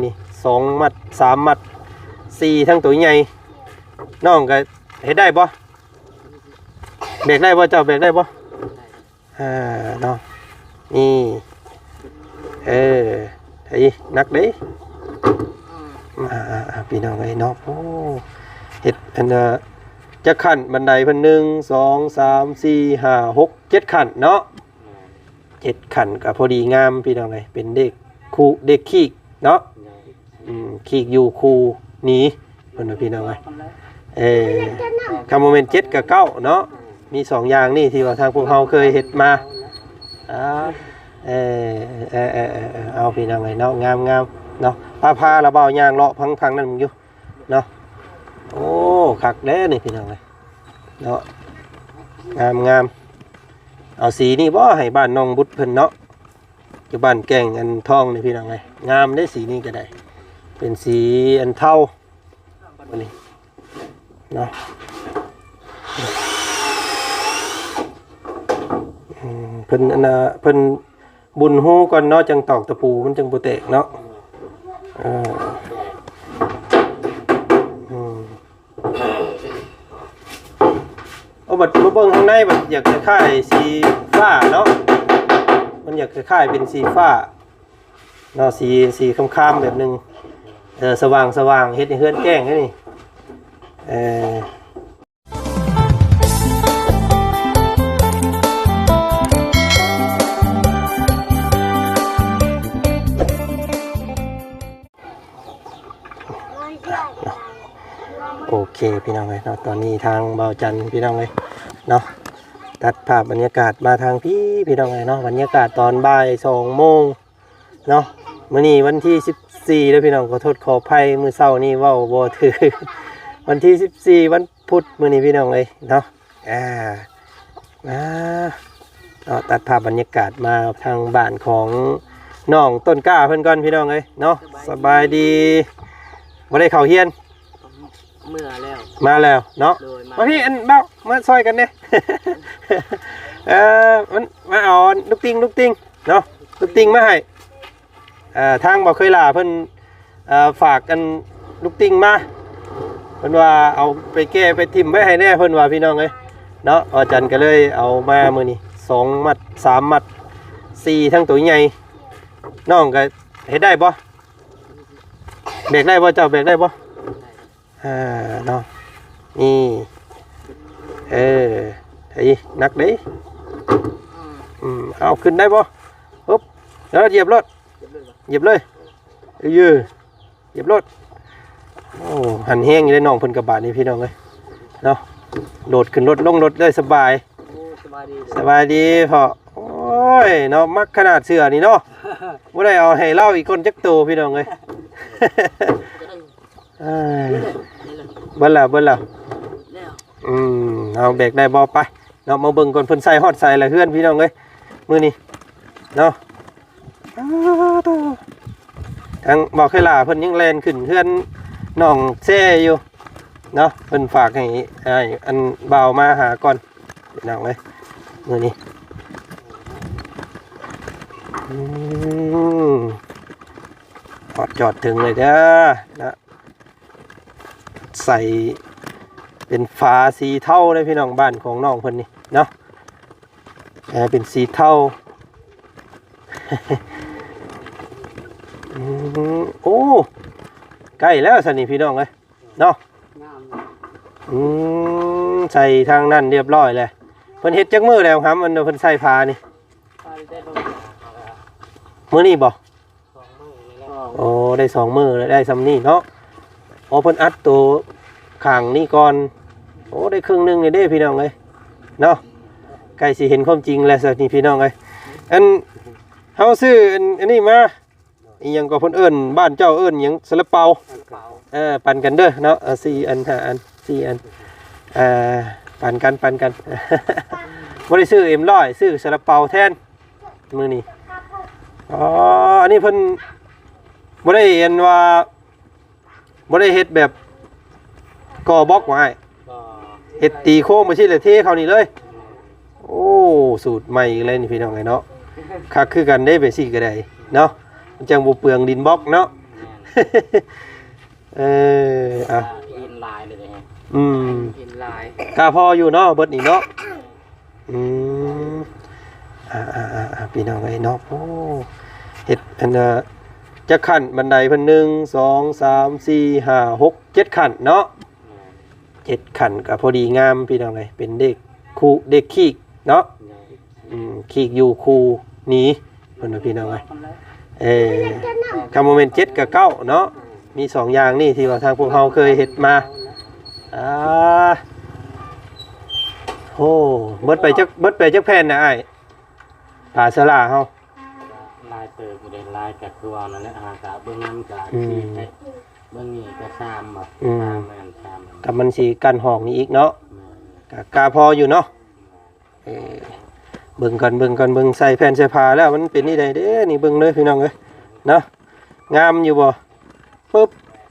อนี่สองมัดสามมัดสี่ทั้งตัวใหญ่น้องก็เฮ็ดได้บ่เบรกได้บ่เจ้าเบรกได้บ่อ่าเนาะนี่เออไอ้นักเด้มาพี่น้องไอ้เนาะโอ้เฮ็ดอันน่ะจะขั้นบันไดเพิ่นหนึ่งสองสามสี่ห้าหกเจ็ดขั้นเนาะเจ็ดขันกับพอดีงามพี่น้องเลยเป็นเด็กคูเด็กขี้เนาะ ขี้อยู่คูหนีคนน่ะพี่น้องเลยเออคำโมเมนต์เจ็ดกับเก้าเนาะมีสองอย่างนี่ที่ว่าทางพวกเราเคยเห็ดมาอ่าเออเออเออเออเออเอาพี่น้องเลยเนาะงามงามเนาะพาพาระเบายางเลาะพังพังนั่นมึงอยู่เนาะโอ้คักแด้นี่พี่น้องเลยเนาะงามงามเอาสีนี่บ่ให้บ้านน้องบุตรเพิ่นเนาะอยู่บ้านแก่งอันทองนี่พี่น้องไงงามได้สีนี้ก็ได้ เป็นสีอันเทาอันนี้นะเพิ่นอันน่ะเพิ่นบุญฮู้ก่อนเนาะจังตอกตะปูมันจังบ่แตกเนาะเอออืมเอาบัดมาเบิ่งข้างในบัดอยากจะคล้ายสีฟ้าเนาะมันอยากจะคล้ายเป็นสีฟ้าเนาะสีสีค้ำๆแบบหนึง เออสว่างสว่างเฮ็ดให้เฮือนแจ้งนี่เออโอเคพี่น้องเลยเนาะตอนนี้ทางเบาจันพี่น้องเลยเนาะตัดภาพบรรยากาศมาทางพี่พี่น้องเลยเนาะบรรยากาศตอนบ่ายสองโมงเนาะมื้อนี้วันที่สิบ สี่แล้วพี่น้องขอโทษขออภัยมื้อเช้านี่เว้าบ่ถือ วันที่สิบสี่วันพุธมื้อนี้พี่น้องเลยเนาะอ่ามาเนาะตัดภาพบรรยากาศมาทางบ้านของน้องต้นกล้าเพิ่นก่อนพี่น้องเลยเนาะสบายดีบ่ได้เข้าเฮียน เมื่อแล้ว มาแล้วเนาะโดยมามาพี่อันเบ้ามาซอยกันเนี่ยเออมันมาเอาลูกติงลูกติงเนาะลูกติงมาให้เอ่อ ทางบอกเคยลาเพิ่นเอ่อฝากกันลูกติงมาเพิ่นว่าเอาไปแก้ไปทิมไว้ให้แน่เพิ่นว่าพี่น้องเอ้ยเนาะอาจารย์ก็เลยเอามามื้อนี้สองมัดสามมัดสี่ทั้งตัวใหญ่น้องก็เฮ็ดได้บ่เบรกได้บ่เจ้าเบรกได้บ่อ่าเนาะนี่เออไอ้นักเด้อืมเอาขึ้นได้ป่ะปุ๊บแล้วเหยียบรถ เหยียบเลยเอ้ยยือเหยียบรถโอ้หันแห้งอยู่ได้น้องเพิ่นกระบะนี่พี่น้องเลยเนาะโดดขึ้นรถลงรถได้สบายโอ้สบายดีสบายดีพอโอ้ยเนาะมักขนาดเสือนี่เนาะบ่ได้เอาให้เล่าอีกคนจักตัวพี่น้องเลยเอ้ยเบิ่นแล้วเบิ่นแล้วแล้วอืมเอาเบรกได้บอไปเนาะมาเบิ่งก่อนเพิ่นใส่ฮอดใส่ละเฮือนพี่น้องเอ้ยมื้อนี้เนาะอ้าวโถ่ ทางบอกให้ลาเพิ่นยังแลนขึ้นเฮือนน้องแซ่อยู่เนาะเพิ่นฝากให้อ้ายอันบ่าวมาหาก่อนพี่น้องเอ้ยมื้อนี้อืมฮอจอดถึงเลยเด้อนะใส่เป็นฟ้าสีเทาเลยพี่น้องบ้านของน้องเพิ่นนี่เนาะเอเป็นสีเทา อืมโอ้ใกล้แล้วสันนี่พี่น้องเลยเนาะงามอืมใส่ทางนั้นเรียบร้อยเลยเพิ่นเฮ็ดจักมือแล้วครับมันเพิ่นใส่ผ้านี่ไปได้ประมาณมื้อนี้บ่สองมื้อนี่แล้วโอ้ได้สองมือแล้วได้ซำนี้เนาะโอ้เพิ่นอัดตัวข้างนี่ก่อน โอ้ได้ครึ่งหนึงเลยเด้พี่น้องเลยเนาะใกล้สิเห็นความจริงแล้วสินี่พี่น้องเอ้ยอันเฮาซื้ออันอันนี้มา อีหยังก็เพิ่นเอิ้นบ้านเจ้าเอิ้นหยังซาลาเปาเปล่าเออปันกันเด้อเนาะเอาสี่อันห้าอันสี่อันเอ่อปันกันปันกันบ่ได้ซื้อเอ็มร้อยซื้อซาลาเปาแทนมื้อนี้อ๋ออันนี้เพิ่นบ่ได้เห็นว่าบ่ได้เฮ็ดแบบก่อบล็อกไว้ก็เฮ็ดตีโค้งมาสิเลยเทเขานี่เลย โอ้ สูตรใหม่อีกเลยนี่พี่น้องไงเนาะคักคือกันได้ไปสิก็ได้เนาะ มันจังบ่เปลืองดินบล็อกเนาะ เอออะอินไลน์เลยฮะอืมอินไลน์กาพออยู่เนาะเบิดนี่เนาะอืมอ่าอ่าอ่าอ่าพี่น้องไอ้เนาะโอ้เฮ็ดอันน่ะจะขั้นบันไดเพิ่นหนึ่งสองสามสี่ห้าหกเจ็ดขั้นเนาะเจ็ดขั้นก็พอดีงามพี่น้องไอ้เป็นเด็กครูเด็กขี้เนาะอืมขี้อยู่ครูหนีเพิ่นว่าพี่น้องไอ้ เออคำโมเมนต์เจ็ดกับเก้าเนาะมีสองอย่างนี่ที่ว่าทางพวกเราเคยเฮ็ดมาอ่าโอ้เบิดไปจักเบิดไปจักแผ่นนะไอ้ปลาสลาเฮาลายเติมอยู่ในลายกับคือว่านั่นแหละหากะเบื้องนั้นกะอืมที่ให้เบื้องนี้ก็ซ้ำแบบอืมซ้ำแมนซ้ำกับมันสีกันหอกนี่อีกเนาะแม่นกะกาพออยู่เนาะเออ เบิ่งก่อนเบิ่งก่อนเบิ่งใส่แผ่นใส่ผ้าแล้วมันเป็นนี่ใดเด้นี่เบิ่งเลยพี่น้องเอ้ยเนาะงามอยู่บ่ปึ๊บ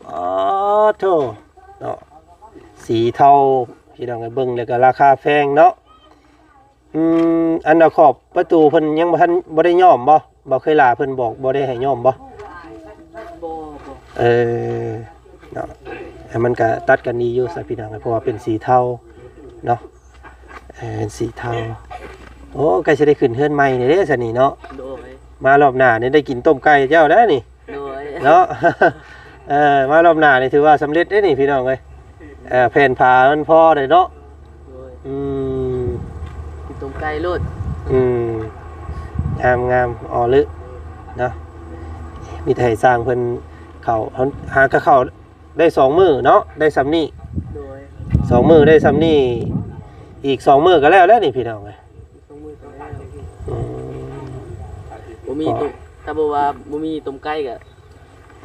อ๋อโธ่เนาะสีเทาพี่น้องเอ้ยเบิ่งแล้วก็ราคาแพงเนาะอืมอันน่ะขอบประตูเพิ่นยังบ่ทันบ่ได้ย้อมบ่บ่เคยลาเพิ่นบอกบ่ได้ให้ย้อมบ่โบโบเออเนาะแต่มันก็ตัดกันดีอยู่สัพี่น้องเพราะว่าเป็นสีเทาเนาะเออเป็นสีเทา โอ้ใกล้จะได้ขึ้นเฮือนใหม่นี่เด้สันนี่เนาะโดยมารอบหน้านี่ได้กินต้มไก่เจ้าแล้วนี่โดยเนาะเออมารอบหน้านี่ถือว่าสำเร็จได้นี่พี่น้องเอ้ยเออแผ่นผ้ามันพอเลยเนาะโดยอืมที่ตรงไกลโลดอืมงามงามอ่อลึเนาะมีแต่ให้สร้างเพิ่นเขาเขาหากระเขาได้สองมือเนาะได้สำนี่โดยสองมือได้สำนี่อีกสองมือก็แล้วแล้วนี่พี่น้องเอ้ย ตรงมือตรงแล้ว อืม บ่มีตรงถ้าบอกว่าบ่มีตรงไกลก็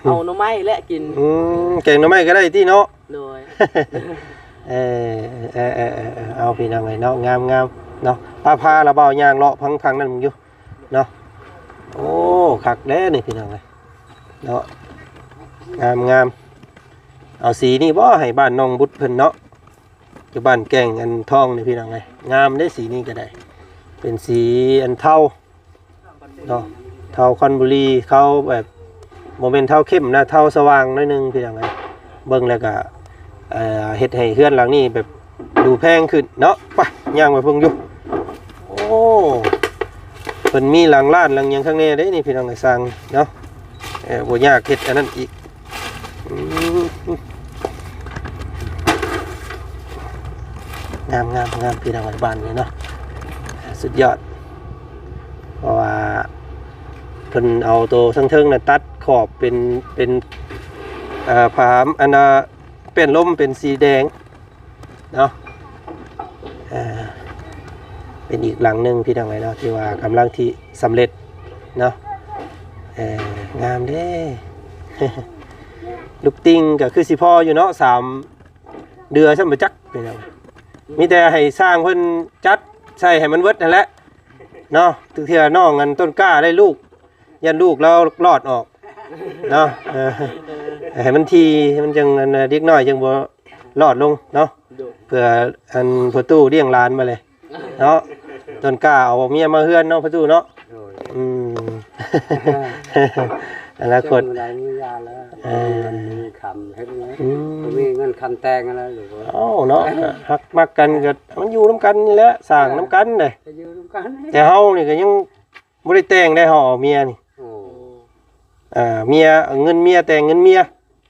เอาหน่อไม้และกินอืมแกงหน่อไม้ก็ได้ที่เนาะโดยเออเออเออเออเออเอาพี่น้องไงเนาะงามงามเนาะพาพาระเบายางเลาะพังพังนั่นมึงอยู่เนาะโอ้คักแด้นี่พี่น้องเลยเนาะงามงามเอาสีนี่บ่ให้บ้านน้องบุตรเพิ่นเนาะอยู่บ้านแก่งอันทองนี่พี่น้องเลยงามได้สีนี้ก็ได้ เป็นสีอันเทา เนาะเทาคอนบุรีเขาแบบโมเมนต์เท่าเข้มนะเท่าสว่างน้อยนึงพี่น้องเลยเบิ่งแล้วก็เอ่อเฮ็ดให้เฮือนหลังนี้แบบดูแพงขึ้นเนาะไปย่างไปเพิ่งอยู่โอ้เพิ่นมีหลังลาดหลังยังข้างในเด้นี่พี่น้องไอ้สร้างเนาะเออบ่ยากเฮ็ดอันนั้นอีกงามงามงามพี่น้องไอ้บ้านนี่เนาะสุดยอด เพราะว่าเพิ่นเอาตัวเทิงๆน่ะตัดขอบเป็นเป็นอ่อผามอันนะเป็นลมเป็นสีแดงเนาะอ่าเป็นอีกหลังหนึ่งพี่น้องไว้เนาะที่ว่ากำลังที่สำเร็จเนาะเอองามเด้ลูกติงก็คือสิพ่ออยู่เนาะสามเดือนใช่ไหมจักพี่น้องมีแต่ให้สร้างเพิ่นจัดใส่ให้มันเวิดนั่นแหละเนาะถึงเทื่อน้องกันต้นกล้าได้ลูก ยันลูกแล้วรอดออกเนาะเออให้มันทีให้มันจังอันน่ะเด็กน้อยจังบ่รอดลงเนาะโดยเพื่ออันประตูเลี้ยงหลานมาเลย เนาะต้นกล้าเอาเมียมาเฮือนเนาะประตูเนาะโดยอืม อนาคตได้มียาแล้วเออ มีคำเฮ็ดไงอืมมีเงินคำแตงอะไรหรือว่าเอ้าเนาะฮักมักกันก็มันอยู่นํกันนี่แหละสร้างนํกันเด้จะอยู่ร่วมกันแต่เฮานี่ก็ยังบ่ได้แต่งได้เฮาเอาเมียนี่ โอ้อ่าเมียเอาเงินเมียแต่งเงินเมีย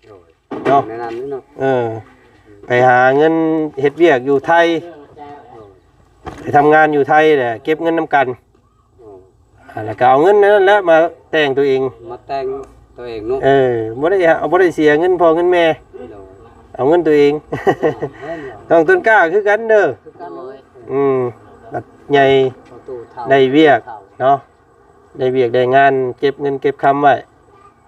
โดยเนาะในนั้นนี่เนาะเออไปหาเงินเฮ็ดเวียกอยู่ไทยโอ้ไปทำงานอยู่ไทยแหละเก็บเงินน้ำกันโอ้อ่าแล้วก็เอาเงินนั้นแหละมาแต่งตัวเอง มาแต่งตัวเองเนาะเออบ่ได้เอาบ่ได้เสียเงินพ่อเงินแม่โดยเอาเงินตัวเองเล่นเหรอต้องต้นกล้าคือกันเด้อคือกันเลยอืมบัดใหญ่ประตูเท่าได้เวียกเนาะได้เวียกได้งานเก็บเงินเก็บคำไว้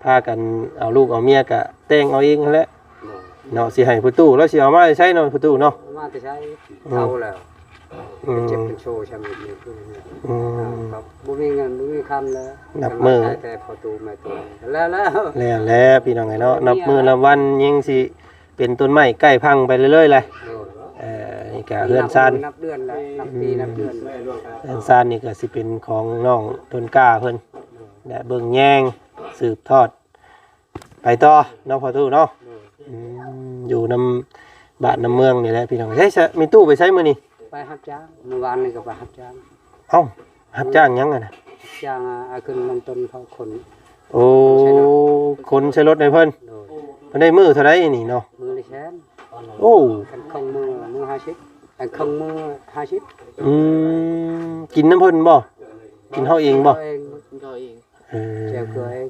พากันเอาลูกเอาเมียก็แต่งเอาเองนั่นแหละโดยเนาะสิให้ผู้ตู้แล้วสิเอามาใช้เนาะผู้ตู้เนาะมาจะใช้เท่าแล้วอืม เจ็บเป็นโชว์ใช่ไหมนี่คือเนี่ยอืม ครับบ่มีเงินบ่มีคำแล้วนับมือใช้แต่ประตูไม่ตัวแล้วแล้วแล้วแล้วพี่น้องไงเนาะนับมือนับวันยังสิเป็นต้นไม้ใกล้พังไปเรื่อยๆเลยโดยเอ่อนี่ก็เฮือนซ่านนับเดือนแล้วนับปีนับเดือนแล้วเฮือนซ่านนี่ก็สิเป็นของน้องต้นกล้าเพิ่นและเบิ่งแยง สืบทอดไปไปต่อเนาะพอตู้เนาะอืมอยู่นำบ้านนำเมืองนี่แหละพี่น้องใช่ใช่มีตู้ไปใช้มื้อนี่ไปรับจ้างเมื่อวานนี่ก็ไปรับจ้างเอ้ารับจ้างหยังอะนะจ้างเอาขึ้นลำต้นเขาคนโอ้คนใช้รถให้เพิ่นโดยเพิ่นได้มือเท่าไหร่นี่เนาะมือละแสนโอ้กันคงมือมือห้าสิบกันคงมือห้าสิบอืมกินน้ำเพิ่นบ่กินเฮาเองบ่เองก็เองเออ แจวเกลือเอง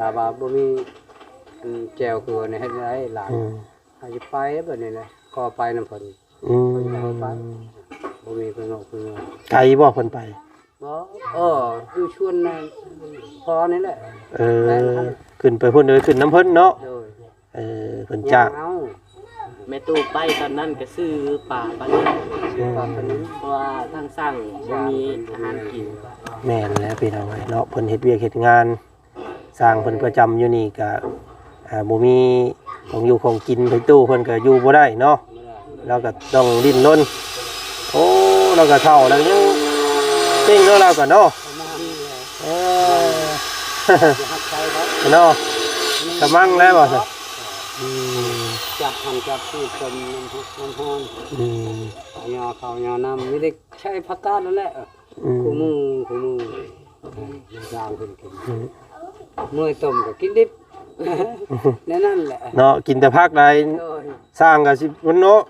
ลาบาบ่มีอันแจวเกลือในให้ได้หลานอืมอาจจะไปแบบนี้เลยก็ไปน้ำเพิ่นอืมบ่มีเพิ่นเอาเพิ่นเอาไกลบ่เพิ่นไปบ่เอออยู่ชวนน่ะพอนี่แหละเออขึ้นไปพุ่นเลยขึ้นน้ำเพิ่นเนาะโดยเออเพิ่นจ้างเอา แม่ตู้ไปตอนนั้นก็ซื้อป่าปลาเลี้ยงชื่อปลาเพิ่นนี้เพราะว่าทางสร้างบ่มีอาหารกินแม่นแล้วพี่น้องเอ้ยเนาะเพิ่นเฮ็ดเวียกเฮ็ดงาน สร้างเพิ่นประจำอยู่นี่ก็อ่าบ่มีของอยู่ของกินไปตู้เพิ่นก็อยู่บ่ได้เนาะไม่ได้เราก็ต้องดิ้นรนโอ้เราก็เฒ่าแล้วยังเก่งเนาะเราก็เนาะเอามานี่เลยเออจะหักใจครับเนาะกำลังแล้วบ่ซั่น อืมจับหันจับพูดจนน้ำพุน้ำพองอืมยอเขาวยอนำไม่ได้ใช้ผักกาดนั่นแหละอืมคู่มือคู่มือจางเป็นกินอืมมือต้มก็กินดิบแน่นั่นแหละเนาะกินแต่ผักใดโอ้ยสร้างก็สิมันเนาะ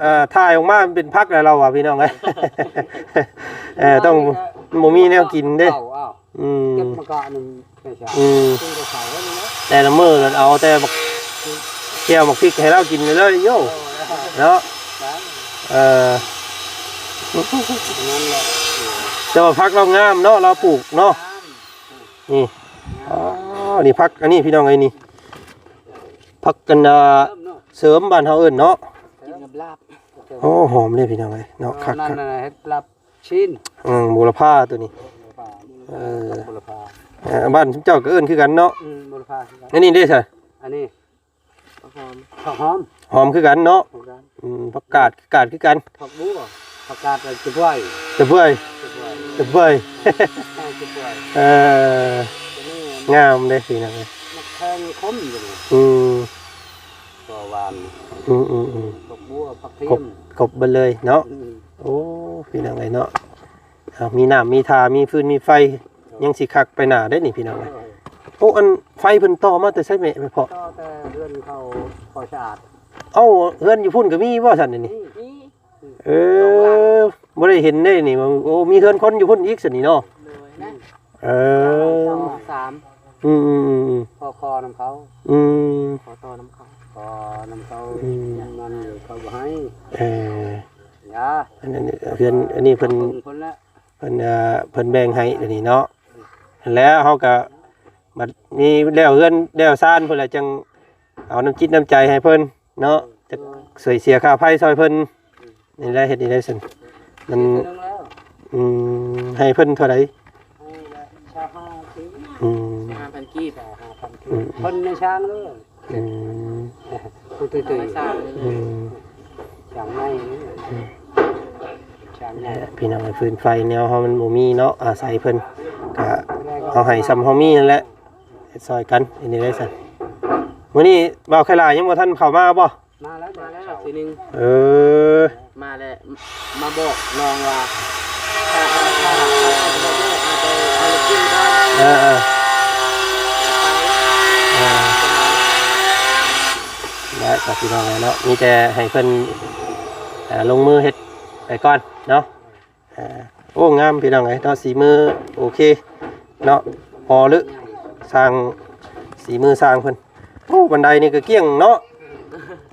เอ่อถ่ายออกมามันเป็นผักแล้วเราอะพี่น้องเอ้ยเออต้องบ่มีแนวกินเด้เอาเอาอืม เก็บมากะหนึ่งไม่ใช่อืม กินกระเสาไว้เลยนะแต่ละมื้อเราเอาแต่บัก แก้วบักพริกให้เรากินเลยโยเนาะเออนั่นแหละแต่ว่าผักเรางามเนาะเราปลูกเนาะนี่อ๋อนี่ผักอันนี้พี่น้องไอ้นี่ผักกันดาเริ่มเนาะเสริมบ้านเฮาเอิ้นเนาะกินกับลาบโอ้หอมเลยพี่น้องเอ้ยเนาะคักนั่นคักน่ะเฮ็ดปรับชิ้นอืมบูรพาตัวนี้เออบุรพาเอ่อบ้านเจ้าก็เอิ้นคือกันเนาะอืมบุรพาอันนี้เด้ใช่อันนี้ หอมผักหอมหอมคือกันเนาะผักกาดอืมผักกาดคือกาดคือกันผักบัวผักกาดอะไรจะบ่อยจะเพื่อยจะบ่อยจะเพื่อยจะบ่อยเออจะนี่งามเลยพี่น้องเอ้ยมันแทงคมอยู่เลยอืมตัวหวานอืมอืมอืมผักบัวผักเทีครยบมครบเบิดเลยเนาะอืมโอ้พี่น้องเอ้ยเนาะอ่ามีน้ำมีทามีฟืนมีไฟยังสิคักไปหน้าได้นี่พี่น้องเอ้ย โอ้อันไฟเพิ่นต่อมาแต่ใช้แม่ไปพอก็แต่เพื่อนเขาพอสะอาดเอ้าเฮือนอยู่พุ่นก็มีบ่ซั่นนี่นี่นี่เออบ่ได้เห็นได้นี่มันโอ้มีเฮือนคนอยู่พุ่นอีกซั่นนี่เนาะโดยนะเออสามอืมอืมอืมพอคอน้ำเขาอืมขอต่อน้ำเขาพอน้ำเขาอืมมันอยู่เขาบ่ให้เอออยาอันนั้นเพื่อนอันนี้เพิ่นเบิ่งคนละเพิ่นเอ่อเพิ่นแบ่งให้เดี๋ยวนี้เนาะ แล้วเฮาก็ บัดมีแล้วเฮือนแล้วซ่านเพิ่นละจังเอาน้ำจิตน้ำใจให้เพิ่นเนาะจะสวยเสียค่าไฟซอยเพิ่นนี่แหละเฮ็ดนี่ได้ซั่นมันเรื่องแล้วอืมให้เพิ่นเท่าใดให้ละชาห้าทีอืมห้าพันกีบชาห้าพันทีคนในช้างเลยอืมผู้ตุยตุยไม่ทราบเลยอืมช้างในนี่ช้างในและพี่น้องไอ้ฟืนไฟแนวเฮามันบ่มีเนาะอาศัยเพิ่นก็แรกเอาให้ซ้ำเฮามีนั่นแหละเฮ็ดซอยกันอันนี้ได้ซั่นมื้อนี้บ่าวไข่ลายยังบ่ทันเข้ามาบ่มาแล้วมามาแล้แล้ววทีนึงเออมาแล้วมาบอกน้องว่าถ้าถ้าถ้าเอาไปเอาไปกินก่อนเออเออเออและก็พี่น้องเนาะมีแต่ให้เพิ่นเอ่อลงมือเฮ็ดไปก่อนเนาะเอ่อโอ้งามพี่น้องเอ้ยเนาะสีมือโอเคเนาะพอหรือ สร้างสีมือสร้างเพิ่นโอ้บันไดนี่ก็เกลี้ยงเนาะ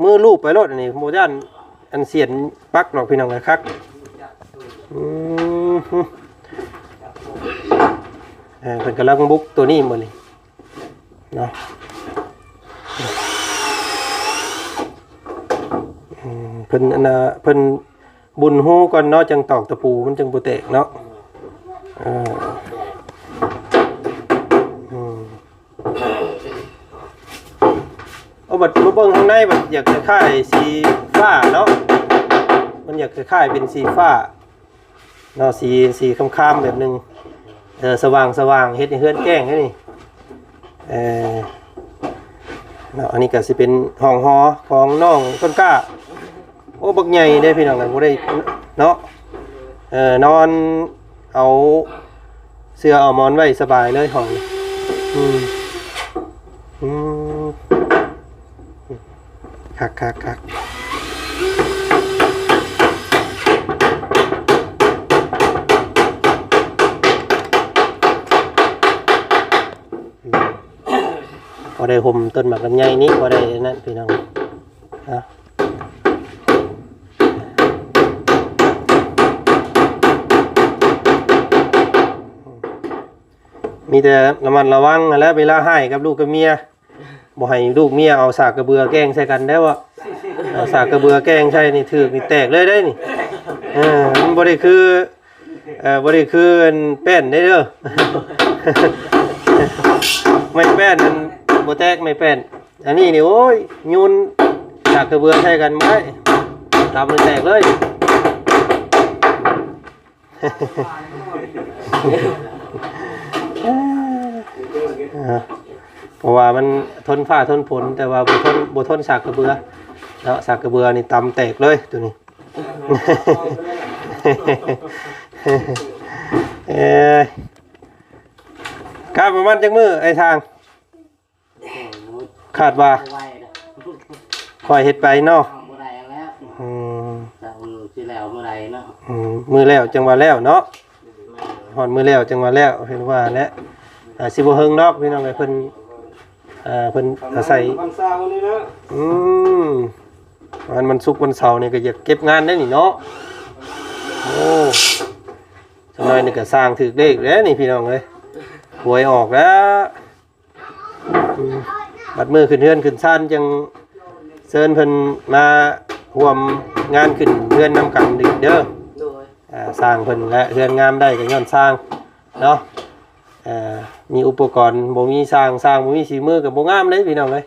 มือลูบไปรถอันนี้โมย่านอันเสียนปักดอกพี่น้องเอ้ยคักอืมเออเพิ่นกำลังบุกตัวนี้หมดเลยเนาะเพิ่นอันน่ะเพิ่นบุญฮู้ก่อนเนาะจังตอกตะปูมันจังบ่แตกเนาะเออมเอา บัดมาเบิ่งข้างในบัดอยากจะคล้ายสีฟ้าเนาะมันอยากจะคล้ายเป็นสีฟ้าเนาะสีสีค้ำๆแบบหนึงเออสว่างสว่างเฮ็ดเฮือนแจ้งนี่เออเนาะอันนี้ก็สิเป็นห้องหอของน้องต้นกล้าโอ้บักใหญ่ได้พี่น้องกันบ่ได้เนาะเออนอนเอาเสื้อเอาหมอนไว้สบายเลยห้องอืมอืม คักคักคักพอได้ห่มต้นหมากลำไยนี้พอได้นั่นพี่น้องอะมีแต่ระมัดระวังแล้วเวลาให้กับลูกกับเมีย บ่ให้ลูกเมียเอาสากกระเบือแกล้งใส่กันได้ว่าเอาสากกระเบือแกล้งใช่นี่ถือนี่แตกเลยได้นี่เออมันบ่ได้คือเอ่อบ่ได้คืออันแป้นได้เด้อไม่แป้นมันบ่แตกไม่แป้น อันนี้นี่โอ้ยยุนสากกระเบือใส่กันได้ทำมันแตกเลยอ่า เพราะว่ามันทนฟ้าทนฝนแต่ว่าบ่ทนบ่ทนสากกระเบือแล้วสากกระเบือนี่ตำแตกเลยตัวนี้ เอ้ยการประมาณจักมือไอ้ทาง คาดว่าไว้นะคอยเฮ็ดไปเนาะเอาบ่ได้แล้วอืมแต่สิแล้วเมื่อไรเนาะอืมมือแล้วจังว่าแล้วเนาะหอนมือแล้วจังหว่าแล้วเห็นว่าและอ่าสิบ่เฮิงนอกพี่น้องไอ้เพิ่น อ่าเพิ่นอาศัยวันเสาร์นี่นะอืมวันมันสุกร์วันเสาร์นี่ก็อยากเก็บงานได้นี่เนาะโอ้สมัยนี่ก็สร้างถือเลขแล้วนี่พี่น้องเลยหวยออกแล้วอืมบัดมือขึ้นเฮือนขึ้นซ่านจังเชิญเพิ่นมาร่วมงานขึ้นเฮือนนำกันดีเด้อ โดยอ่าสร้างเพิ่นและเฮือนงามได้ก็ย้อนสร้างเนาะ อ่ามีอุปกรณ์บ่มีสร้างสร้างบ่มีสีมือก็บ่งามเลยพี่น้องเอ้ย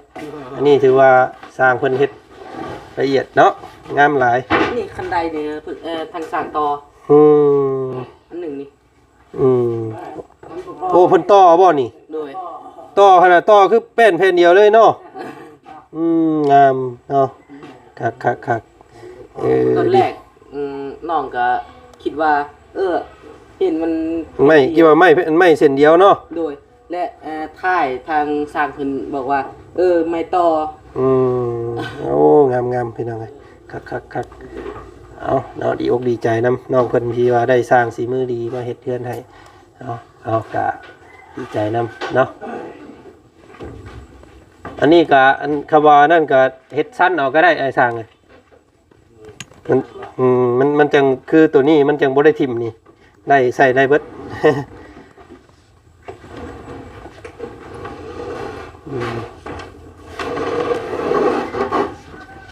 อันนี้ถือว่าสร้างเพิ่นเฮ็ดละเอียดเนาะงามหลายนี่คันใดเนี่ยฝึกเอ่อทางสานต่ออืมอันหนึ่งนี่อืมโอ้เพิ่นต่อบ่นี่โดยต่อขนาดต่อคือแป้นแผ่นเดียวเลยเนาะอืมงามเนาะคักคักคักเออตอนแรกอืมน้องก็คิดว่า เออเห็นมันไม่คิดว่าไม่ไม่เส้นเดียวเนาะโดย และเอ่อท่ายทางสร้างเพิ่นบอกว่า เออไม่ต่ออืมโอ้งามงามพี่น้องเอ้ยคักคักคักเอาเนาะดีอกดีใจนํน้องเพิ่นที่ว่าได้สร้างสีมือดีมาเฮ็ดเทือนให้เอาเอากะดีใจนํเนาะอันนี้ก็อันคำว่านั่นก็เฮ็ดสั้นเอาก็ได้ไอ้สร้างเลยมันอืมมันมันจังคือตัวนี้มันจังบ่ได้ทิ่มนี่ ได้ใส่ได้เบิด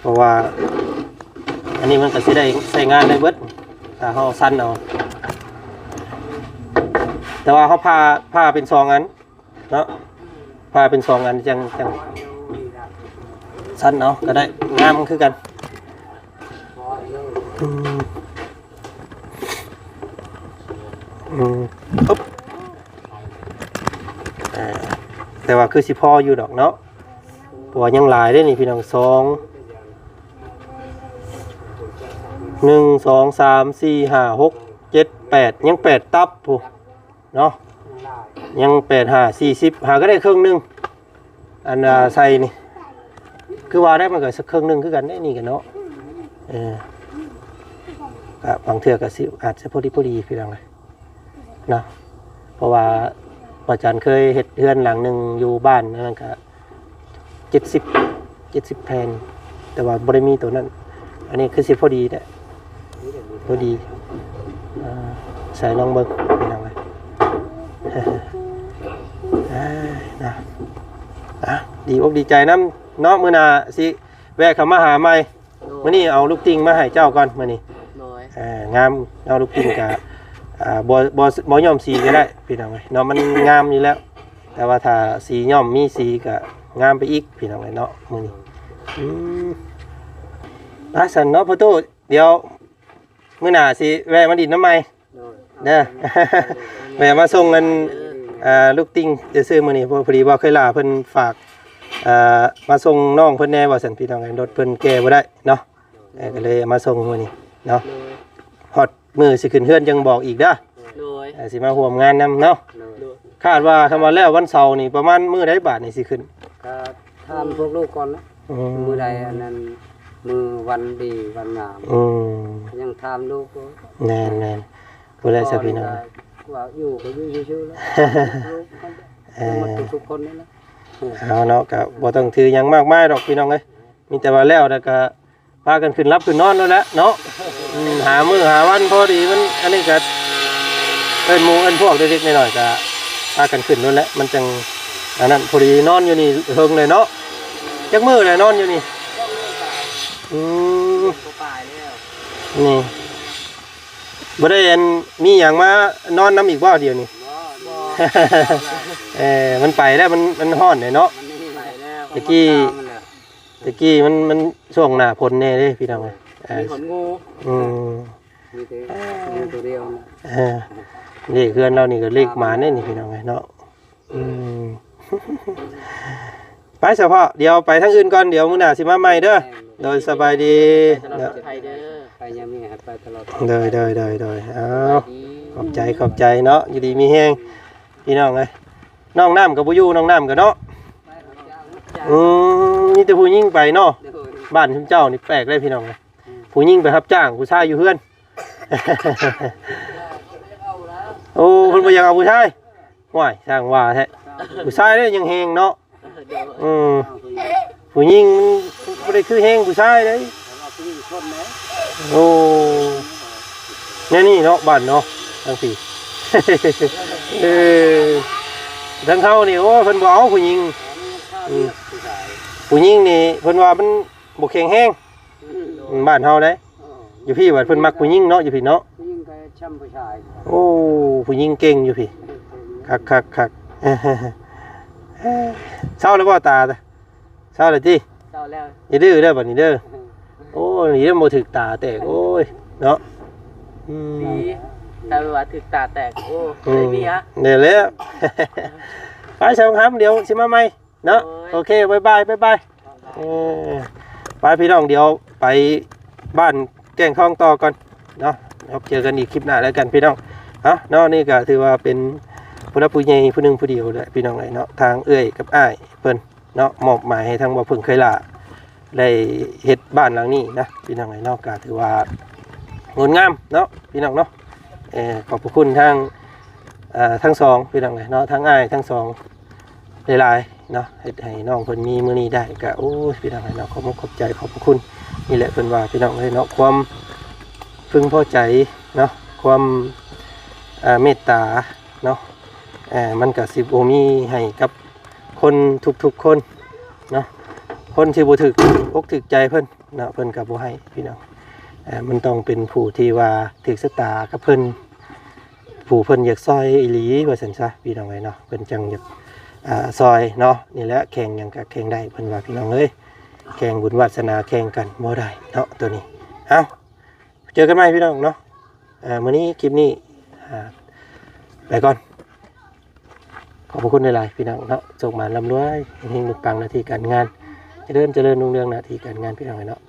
เพราะว่า อันนี้มันก็สิได้ใส่งานได้เบิดถ้าเฮาสั้นเอาแต่ว่าเขาพาพาเป็นสองอันเนาะพาเป็นสองอันจังจังสั้นเนาะก็ได้งามคือกัน อืมปึ๊บอ่าแต่ว่าคือสิพ่ออยู่ดอกเนาะเพราะว่ายังหลายได้นี่พี่น้องสองหนึ่งสองสามสี่ห้าหกเจ็ดแปดยังแปดตับผู้เนาะยังแปดห้าสี่สิบหาก็ได้ครึ่งหนึ่งอันอ่าใส่นี่ คือว่าได้มันก็สักครึ่งหนึ่งคือกันได้นี่กันเนาะเออก็บางเทื่อก็สิอาจจะพอดีพอดีพี่น้องเลย เนาะเพราะว่าประจันเคยเห็ดเฮือนหลังหนึ่งอยู่บ้านนั่นก็เจ็ดสิบเจ็ดสิบแผ่นแต่ว่าบริมีตัวนั้น อันนี้คือสิพอดีแหละพอดีอ่าใส่ลองเบิ้งพี่น้องเลยอ่านะอะดีอกดีใจน้ำเนาะมื้อหนาสิแวะเข้ามาหาใหม่มื้อนี้เอาลูกติงมาให้เจ้าก่อนมื้อนี้โดยอ่างามเอาลูกติงกะ อ่าบ่บ่บ่ยอมสีก็ได้พี่น้องเอ้ยเนาะมันงามอยู่แล้ว แต่ว่าถ้าสีย่อมมีสีก็งามไปอีกพี่น้องเอ้ยเนาะมื้อนี้อืมอะสันเนาะพ่อตู้เดี๋ยวมื้อหน้าสิแวะมาดินน้ำใหม่เด้อ แม่มาส่งเงินอ่าลูกติ้งจะซื้อมื้อนี้เพราะพอดีว่าเคยลาเพิ่นฝากเอ่อมาส่งน้องเพิ่นแน่ว่าซั่นพี่น้องไอ้รถเพิ่นแก้บ่ได้เนาะเออก็เลยเอามาส่งมื้อนี้เนาะฮอด มื้อสิขึ้นเฮือนจังบอกอีกเด้อโดยเอ่อสิมาร่วมงานนํเนาะเลยโดยคาดว่าคำว่าแล้ววันเสาร์นี่ประมาณมื้อใดบาทนี่สิขึ้นก็ทำพวกลูกก่อนนะอืมือใดอันนั้นมือวันดีวันงามอืมยังทำลูกก็แน่นแน่นผู้ใดสักพี่น้องว่าอยู่ก็อยู่ชื่อๆแล้วลูกมันเออมันทุกๆคนนี่นะเอาเนาะก็บ่ต้องถือหยังมากมายดอกพี่น้องเอ้ยมีแต่ว่าแล้วแล้วก็ พากันขึ้นรับขึ้นนอนแล้วแหละเนาะอืมหามื้อหาวันพอดีมันอันนี้ก็เอิ้นหมู่เอิ้นพวกเล็กๆน้อยๆก็พากันขึ้นนั่นแหละมันจังอันนั้นพอดีนอนอยู่นี่เฮิงเลยเนาะจักมื้อเลยนอนอยู่นี่อืมก็ปลายแล้วนี่บ่ได้อันมีหยังมานอนน้ำอีกบ่เดียวนี่บ่เออมันไปแล้วมันมันฮ้อนเลยเนาะมันนี่ไปแล้วตะกี้ ตะกี้มันมันช่วงหน้าฝนแน่เด้พี่น้องเอ้ยเอมีอขนงูอืมมีแต่มีตัวเดียวนะเออเลขเพื่อนเรานี่ก็เลขหมาแน่นี่พี่น้องเอ้ยเนาะอืม ไปเฉพาะเดี๋ยวไปทางอื่นก่อนเดี๋ยวมื้อหน้าสิมาใหม่เด้อโดยสบายดีตลอเด้อดภัยเด้อไปยังมีให้ไปตลอดโดยโดยโดยโดยเอา ดีขอบใจขอบใจเนาะอยู่ดีมีแฮงพี่น้องเอ้ยน้องน้ำกับบ่อยู่น้องน้ำกับเนาะ อืมนี่แต่ผู้หญิงไปเนาะเดี๋ยวบ้านคุณเจ้านี่แปลกเลยพี่น้องเลยผู้หญิงไปรับจ้างผู้ชายอยู่เพื่อน โอ้เพิ่นบ่อยากเอาผู้ชายว้ายสร้างว่าแท้ผู้ชายเด้ยังแฮงเนาะเดี๋ยวอืมผู้หญิงมันบ่ได้คือแฮงผู้ชายเลยเราไปอยู่คนไหนโอ้แนี่นี่เนาะบ้านเนาะทั้งสี่เออทั้งเขานี่โอ้เพิ่นบ่เอาผู้หญิงอืม ผู้ชายผู้หญิงนี่เพิ่นว่ามันบ่แข็งแฮงอืมบ้านเฮาเด้อยู่พี่ว่าเพิ่นมักผู้หญิงเนาะอยู่พี่เนาะผู้หญิงก็ช่ำผู้ชายโอ้ผู้หญิงเก่งอยู่พี่คักคักคักเศร้าแล้วบ่ตาตาเศร้าแล้วจิเจ้าแล้วอย่าดื้อเด้อบัดนี้เด้อโอ้ยนี่บ่ถึกตาแตกโอ้ยเนาะอืมดีแต่ว่าถึกตาแตกโอ้เลยมีฮะเดี๋ยวแล้วไปเช้าครับเดี๋ยวสิมาใหม่เนาะ โอเคบายบายบายบายเออไปพี่น้องเดี๋ยวไปบ้านแก้งทองต่อก่อนเนาะพบเจอกันอีกคลิปหน้าแล้วกันพี่น้องเนาะเนาะนี่ก็ถือว่าเป็นผู้รับผู้ใหญ่ผู้หนึ่งผู้เดียวแหละพี่น้องเลยเนาะทางเอื้อยกับอ้ายเพิ่นเนาะมอบหมายให้ทางบ่เพิ่งเคยล่าได้เฮ็ดบ้านหลังนี้นะพี่น้องเลยเนาะก็ถือว่างดงามเนาะพี่น้องเนาะเออขอบคุณทางอ่าทั้งสองพี่น้องเลยเนาะทั้งอ้ายทั้งสอง หลายๆเนาะเฮ็ดให้น้องเพิ่นมีมื้อนี้ได้ก็โอ้ยพี่น้องเลยเนาะขอบคุณขอบใจขอบคุณนี่แหละเพิ่นว่าพี่น้องเลยเนาะความพึงพอใจเนาะความเมตตาเนาะเอ่อมันก็สิบ่มีให้กับคนทุกๆคนเนาะคนที่บ่ถึกอกถึกใจเพิ่นเนาะเพิ่นก็บ่ให้พี่น้องเอ่อมันต้องเป็นผู้ที่ว่าถึกสตากับเพิ่นผู้เพิ่นอยากซอยอีหลีว่าซั่นซะพี่น้องเอ้เนาะเพิ่นจังอยาก อ่าซอยเนาะนี่แหละแข่งยังก็แข่งได้เพิ่นว่าพี่น้องเอ้ยแข่งบุญวาสนาแข่งกันบ่ได้เนาะตัวนี้เอ้าเจอกันใหม่พี่น้องเนาะอ่ามื้อนี้คลิปนี้อ่าไปก่อนขอบพระคุณหลายๆพี่น้องเนาะส่งมาลำรวยเฮงๆปังหน้าที่การงาน เจริญเจริญรุ่งเรืองหน้าที่การงานพี่น้องเนาะ